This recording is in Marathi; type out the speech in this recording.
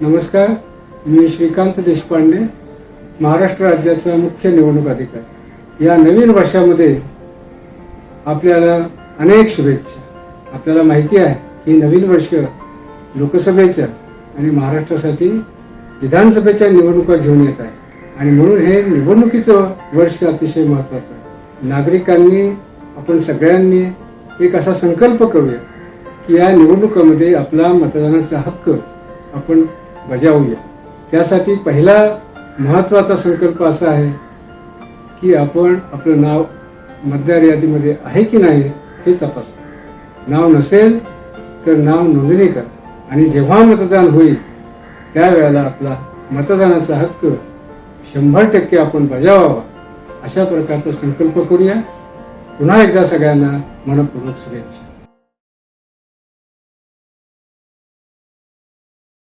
नमस्कार मी श्रीकांत देशपांडे महाराष्ट्र राज्याचा मुख्य निवडणूक अधिकारी. या नवीन वर्षामध्ये आपल्याला अनेक शुभेच्छा. आपल्याला माहिती आहे की नवीन वर्ष लोकसभेच्या आणि महाराष्ट्रासाठी विधानसभेच्या निवडणुका घेऊन येत आहे. आणि म्हणून हे निवडणुकीचं वर्ष अतिशय महत्त्वाचं आहे. नागरिकांनी आपण सगळ्यांनी एक असा संकल्प करूया की या निवडणुकामध्ये आपला मतदानाचा हक्क आपण बजावूया त्यासाठी पहिला महत्त्वाचा संकल्प असा आहे की आपण आपलं नाव मतदार यादीमध्ये आहे की नाही हे तपासा. नाव नसेल तर नाव नोंदणी करा आणि जेव्हा मतदान होईल त्यावेळेला आपला मतदानाचा हक्क शंभर टक्के आपण बजावावा. अशा प्रकारचा संकल्प करूया. पुन्हा एकदा सगळ्यांना मनपूर्वक शुभेच्छा.